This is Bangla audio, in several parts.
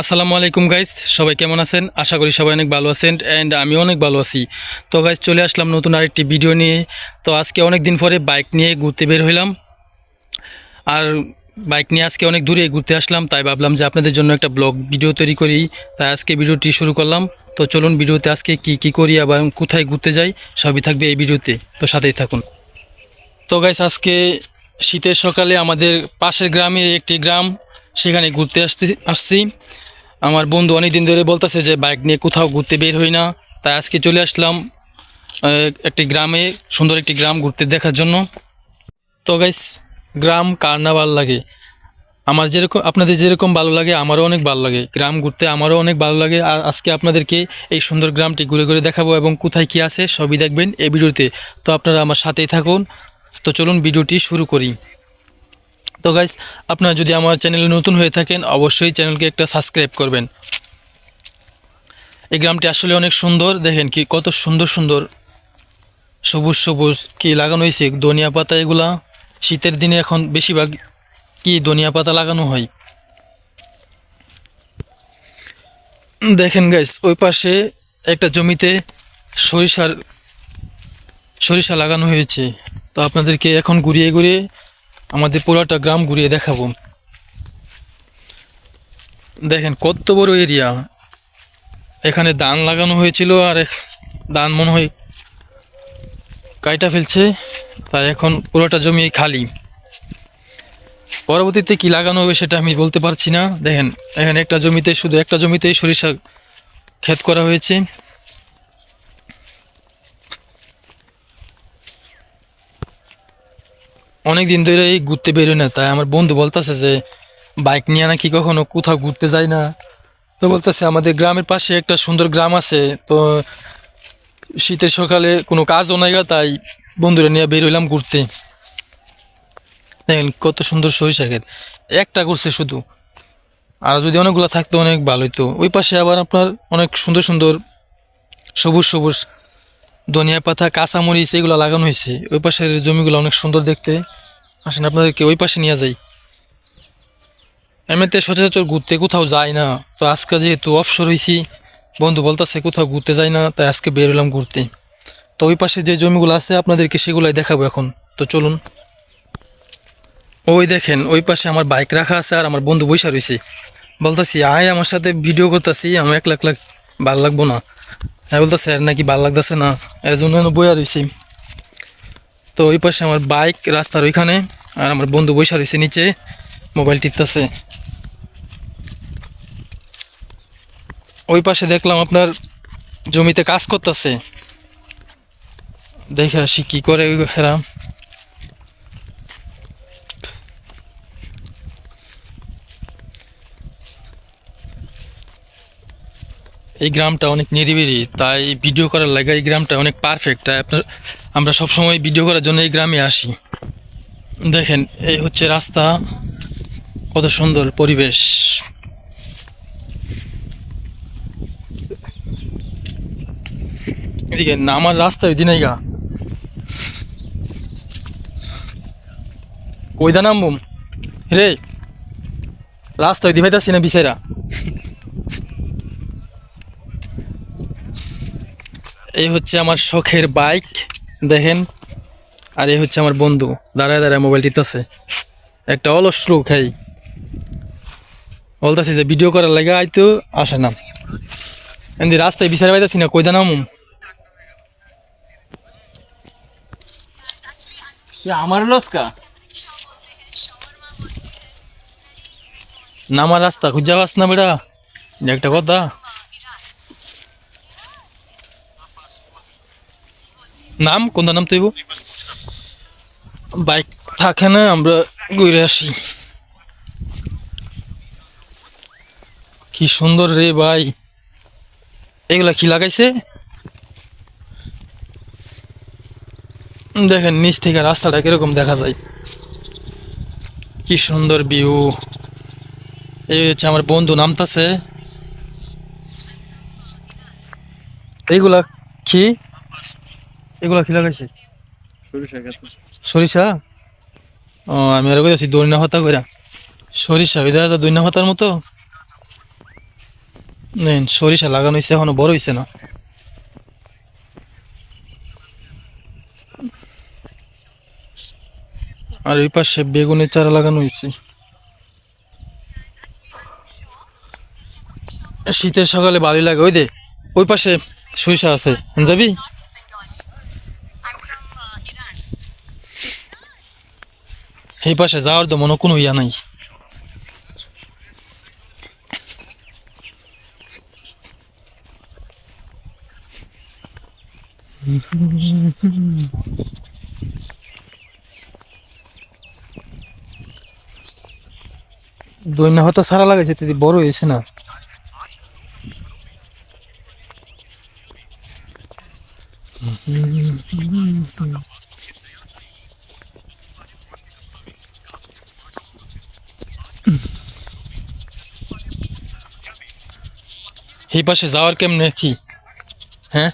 আসসালামু আলাইকুম গাইস সবাই কেমন আছেন? আশা করি সবাই অনেক ভালো আছেন অ্যান্ড আমি অনেক ভালো আছি। তো গাইজ চলে আসলাম নতুন আরেকটি ভিডিও নিয়ে। তো, আজকে অনেক দিন পরে বাইক নিয়ে ঘুরতে বের হইলাম। আর বাইক নিয়ে আজকে অনেক দূরে ঘুরতে আসলাম, তাই ভাবলাম যে আপনাদের জন্য একটা ব্লগ ভিডিও তৈরি করি। তাই আজকে ভিডিওটি শুরু করলাম। তো, চলুন ভিডিওতে আজকে কি কি করি আবার কোথায় ঘুরতে যাই, সবই থাকবে এই ভিডিওতে তো, সাথেই থাকুন। তো গাইজ আজকে শীতের সকালে আমাদের পাশের গ্রামের একটি গ্রাম, সেখানে ঘুরতে আসতে আসছি। আমার বন্ধু অনেক দিন ধরে বলতেছে যে বাইক নিয়ে কোথাও ঘুরতে বের হই না। তাই আজকে চলে আসলাম একটি গ্রামে, সুন্দর একটি গ্রাম ঘুরতে দেখার জন্য। তো গাইস গ্রাম কার না ভালো লাগে? আমার যেরকম, আপনাদের যেরকম ভালো লাগে, আমারও অনেক ভালো লাগে। গ্রাম ঘুরতে আমারও অনেক ভালো লাগে। আর আজকে আপনাদেরকে এই সুন্দর গ্রামটি ঘুরে ঘুরে দেখাবো এবং কোথায় কী আছে সবই দেখবেন এই ভিডিওতে। তো আপনারা আমার সাথেই থাকুন। তো চলুন ভিডিওটি শুরু করি। তো গাইস আপনারা যদি আমার চ্যানেলে নতুন হয়ে থাকেন, অবশ্যই চ্যানেলকে একটা সাবস্ক্রাইব করবেন। এই গ্রামটি আসলে অনেক সুন্দর, দেখেন কি কত সুন্দর সুন্দর সবুজ সবুজ কি লাগানো হয়েছে, ধনিয়া পাতা এগুলা। শীতের দিনে এখন বেশিরভাগ কি ধনিয়া পাতা লাগানো হয়। দেখেন গাইস ওই পাশে একটা জমিতে সরিষার সরিষা লাগানো হয়েছে। তো আপনাদেরকে এখন ঘুরিয়ে ঘুরিয়ে আমাদের পুরোটা গ্রাম ঘুরিয়ে দেখাবো। দেখেন কত বড় এরিয়া। এখানে ধান লাগানো হয়েছিল আর ধান মনে হয় কাইটা ফেলছে, তাই এখন পুরোটা জমি খালি। পরবর্তীতে কি লাগানো হবে সেটা আমি বলতে পারছি না। দেখেন, এখানে একটা জমিতে, শুধু একটা জমিতেই সরিষা ক্ষেত করা হয়েছে। অনেক দিন ধরে এই ঘুরতে বেরোয় না, তাই আমার বন্ধু বলতেছে যে বাইক নিয়ে নাকি কখনো কোথাও ঘুরতে যায় না। তো বলতেছে, আমাদের গ্রামের পাশে একটা সুন্দর গ্রাম আছে, তো শীতের সকালে কোনো কাজও নাই তাই বন্ধুরা নিয়ে বের হইলাম ঘুরতে। দেখেন কত সুন্দর সরিষা একটা করছে শুধু। আর যদি অনেকগুলো থাকতো অনেক ভালো হতো ওই পাশে আবার আপনার অনেক সুন্দর সুন্দর সবুজ সবুজ ধনিয়া পাতা, কাঁচামরিচ এগুলো লাগানো হয়েছে। ওই পাশের জমিগুলো অনেক সুন্দর দেখতে। আসেন, আপনাদেরকে ওই পাশে নিয়ে যাই। এমনিতে সচরাচর ঘুরতে কোথাও যায় না। তো আজকে যেহেতু অবসর হয়েছি বন্ধু বলতেছে কোথাও ঘুরতে যাই না, তাই আজকে বের হলাম ঘুরতে। তো ওই পাশে যে জমিগুলো আছে, আপনাদেরকে সেগুলাই দেখাবো এখন। তো চলুন। ওই দেখেন, ওই পাশে আমার বাইক রাখা আছে আর আমার বন্ধু বৈশা রয়েছে বলতেছি, আয় আমার সাথে ভিডিও করতেছি, আমি এক লাখ লাখ ভালো লাগবো না। হ্যাঁ বলতো স্যার নাকি ভালো লাগতেছে না। এর জন্য বইয়া রয়েছি তো ওই পাশে আমার বাইক রাস্তার ওইখানে আর আমার বন্ধু বৈশা রয়েছে নিচে, মোবাইল টিপতেছে। ওই পাশে দেখলাম আপনার জমিতে কাজ করতেছে। দেখে আসি কী করে ওই হেরা এই গ্রামটা অনেক নিরিবিলি, তাই ভিডিও করার লাগে এই গ্রামটা অনেক পারফেক্ট তাই আপনার, আমরা সবসময় ভিডিও করার জন্য এই গ্রামে আসি। দেখেন, এই হচ্ছে রাস্তা। কত সুন্দর পরিবেশ। এদিকে নামার রাস্তা ওই দিনেই গা। কইদা নামবুম রে, রাস্তা ওই দিভাইতাছি না বিছেরা? এই হচ্ছে আমার শখের বাইক দেখেন। আর এই হচ্ছে আমার বন্ধু দাঁড়ায় দাঁড়ায় মোবাইল টিপতেছে। একটা অলস লোক খাই বলতেছি যে ভিডিও করার লাগে আইতো আসে না। এমনি রাস্তায় বিচারে পাইতেছি না কইদা নামুম আমার লস্কা নামার রাস্তা খুঁজা পাস না বেড়া। একটা কথা নাম? কোনটা নাম তৈব বাইক থাকে না, আমরা ঘুরে আসি। কি সুন্দর রে ভাই। এগুলা কি লাগাইছে? দেখেন, নিচ থেকে রাস্তাটা কীরকম দেখা যায়। কি সুন্দর ভিউ এই হচ্ছে আমার বন্ধু নামতাছে। এইগুলা কি? এগুলা কি লাগাইছে সরিষা সরিষা? ও আমি আর কইতাছি দৈনা হতা কইরা। সরিষা যায় দৈনা হতার মতো। নেন সরিষা লাগানো হয়েছে এখনও বড় হয়েছে না। আর ওই পাশে বেগুনের চারা লাগানো হয়েছে শীতের সকালে ভালোই লাগে ওই দে ওই পাশে সরিষা আছে। যাবি? এই পাশে যাওয়ার তো মনে কোনো ইয়া নাই। দৈন্য হয়তো সারা লাগাইছে বড় হয়েছে না। এই পাশে যাওয়ার কেমনে? কি? হ্যাঁ?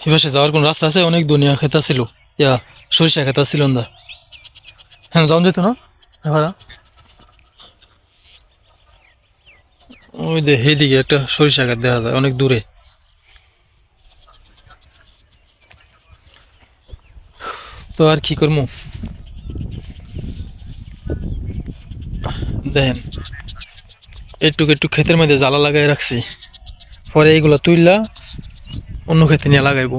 এই পাশে যাওয়ার কোন রাস্তা আছে? অনেক দুনিয়া খেতা ছিল। ইয়া সরিষা খেতা ছিল না। হ্যাঁ যাওয়া যেত না? এবার ওই দে এইদিকে একটা সরিষা গাছ দেখা যায় অনেক দূরে। তো আর কি করব দেখেন একটু একটু ক্ষেতের মধ্যে জ্বালা লাগাই রাখছি। পরে এইগুলো তুললা অন্য ক্ষেত্রে নিয়ে লাগাইবো।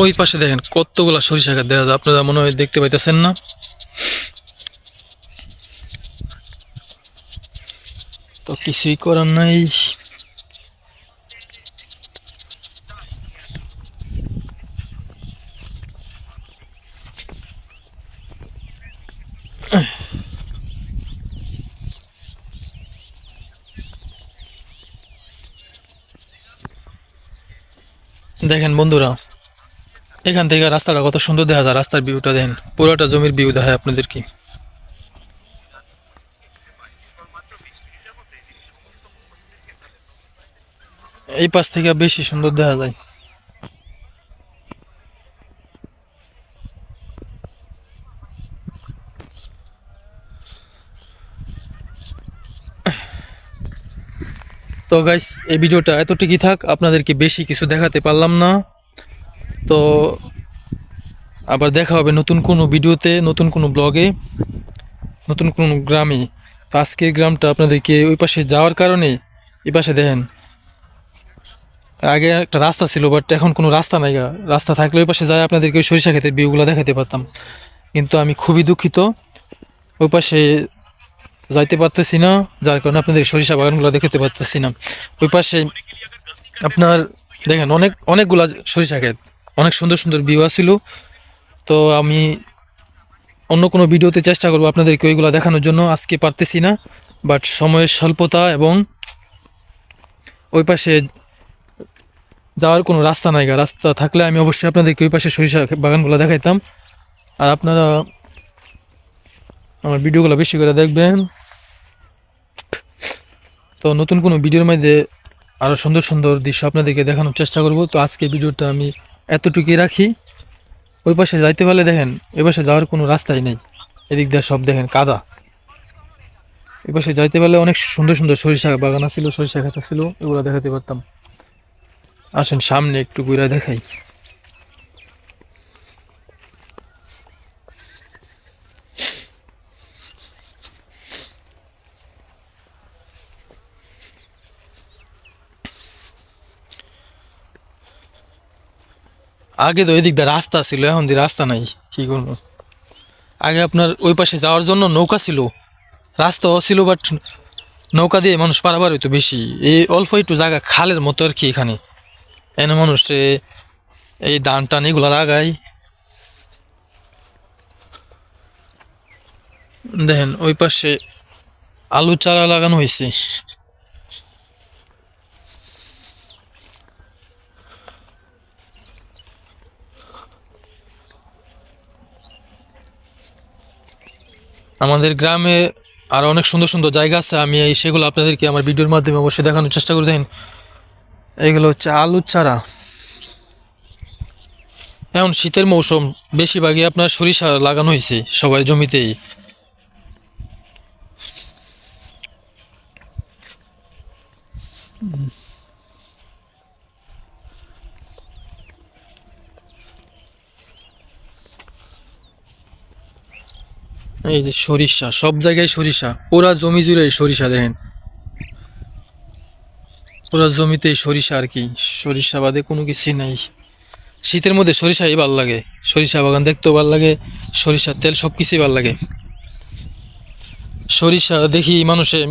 ওই পাশে দেখেন কতগুলো সরিষা গাছ দেখা যায়। আপনারা মনে হয় দেখতে পাইতেছেন না? তো কিছুই করার নাই। দেখেন বন্ধুরা, এখান থেকে রাস্তাটা কত সুন্দর দেখা যায়, রাস্তার ভিউটা দেখেন, পুরোটা জমির ভিউ দেখায় আপনাদেরকে। এই পাশ থেকে বেশি সুন্দর দেখা যায়। তো গাইস এই ভিডিওটা এতটুকুই থাক, আপনাদেরকে বেশি কিছু দেখাতে পারলাম না। তো আবার দেখা হবে নতুন কোনো ভিডিওতে, নতুন কোনো ব্লগে নতুন কোনো গ্রামে। তো আজকের গ্রামটা আপনাদেরকে ওই পাশে যাওয়ার কারণে, এই পাশে দেখেন। আগে একটা রাস্তা ছিল বাট এখন কোনো রাস্তা নাই। রাস্তা থাকলে ওই পাশে যায়, আপনাদেরকে ওই সরিষা ক্ষেতের ভিউগুলো দেখাতে পারতাম। কিন্তু আমি খুবই দুঃখিত। ওই পাশে যাইতে পারতেছি না, যার কারণে আপনাদের সরিষা বাগানগুলো দেখতে পারতেছি না। ওই পাশে আপনার দেখেন, অনেক, অনেকগুলা সরিষা ক্ষেত, অনেক সুন্দর সুন্দর ভিউ আসছিল তো আমি অন্য কোনো ভিডিওতে চেষ্টা করব আপনাদেরকে ওইগুলো দেখানোর জন্য, আজকে পারতেছি না বাট সময়ের স্বল্পতা এবং ওই পাশে যাওয়ার কোনো রাস্তা নাই রাস্তা থাকলে আমি অবশ্যই আপনাদেরকে ওই পাশে সরিষা বাগানগুলো দেখাইতাম। আর আপনারা আমার ভিডিওগুলো বেশি করে দেখবেন। তো নতুন কোনো ভিডিওর মধ্যে আরও সুন্দর সুন্দর দৃশ্য আপনাদেরকে দেখানোর চেষ্টা করব। তো আজকে ভিডিওটা আমি এতটুকুই রাখি। ওই পাশে যাইতে পারলে দেখেন, ওই পাশে যাওয়ার কোনো রাস্তাই নেই। এদিক দিয়ে সব দেখেন কাদা। ওই পাশে যাইতে পারলে অনেক সুন্দর সুন্দর সরিষা বাগান ছিল সরিষা খাতা ছিল এগুলো দেখাতে পারতাম। আসেন সামনে একটু ঘুরে দেখাই। আগে তো এদিক দিয়ে রাস্তা ছিল, এখন দিয়ে রাস্তা নাই, কি করব? আগে আপনার ওই পাশে যাওয়ার জন্য নৌকা ছিল, রাস্তাও ছিল বাট নৌকা দিয়ে মানুষ পারাবার হইতো বেশি। এই অল্প একটু জায়গা খালের মতো আর কি এখানে। এনে মানুষ এই ধান টান এগুলো লাগাই দেখেন, ওই পাশে আলু চারা লাগানো হয়েছে আমাদের গ্রামে আর অনেক সুন্দর সুন্দর জায়গা আছে। আমি এই সেগুলো আপনাদেরকে আমার ভিডিওর মাধ্যমে অবশ্যই দেখানোর চেষ্টা করে দেখেন। এগুলো হচ্ছে আলুর চারা। এখন শীতের মৌসুম, বেশিরভাগই আপনার সরিষা লাগানো হয়েছে সবাই জমিতেই। এই যে সরিষা, সব জায়গায় সরিষা। পুরা জমি জুড়ে সরিষা, দেখেন। পুরা জমিতে সরিষা আর কি। সরিষা বাদে কোনো কিছুই নাই। শীতের মধ্যে সরিষাই ভালো লাগে। সরিষা বাগান দেখতেও ভালো লাগে, সরিষার তেল সব কিছুই ভালো লাগে। সরিষা দেখি মানুষে,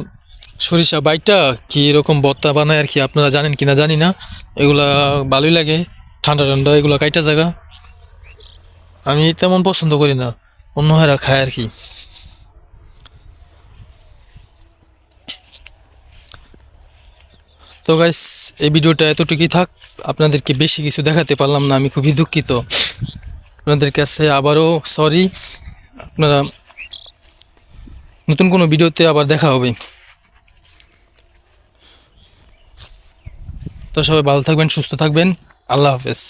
সরিষা বাইটা কি এরকম বত্তা বানায় আর কি, আপনারা জানেন কিনা জানি না। এগুলা ভালোই লাগে। ঠান্ডা ঠান্ডা এগুলা কাইটা জায়গা। আমি তেমন পছন্দ করি না। অন্য হারা খায় আর কি। তো গাইস এই ভিডিওটা এতটুকুই থাক। আপনাদেরকে বেশি কিছু দেখাতে পারলাম না, আমি খুবই দুঃখিত। আপনাদের কাছে আবারও সরি আপনারা নতুন কোনো ভিডিওতে আবার দেখা হবে। তো সবাই ভালো থাকবেন, সুস্থ থাকবেন। আল্লাহ হাফেজ।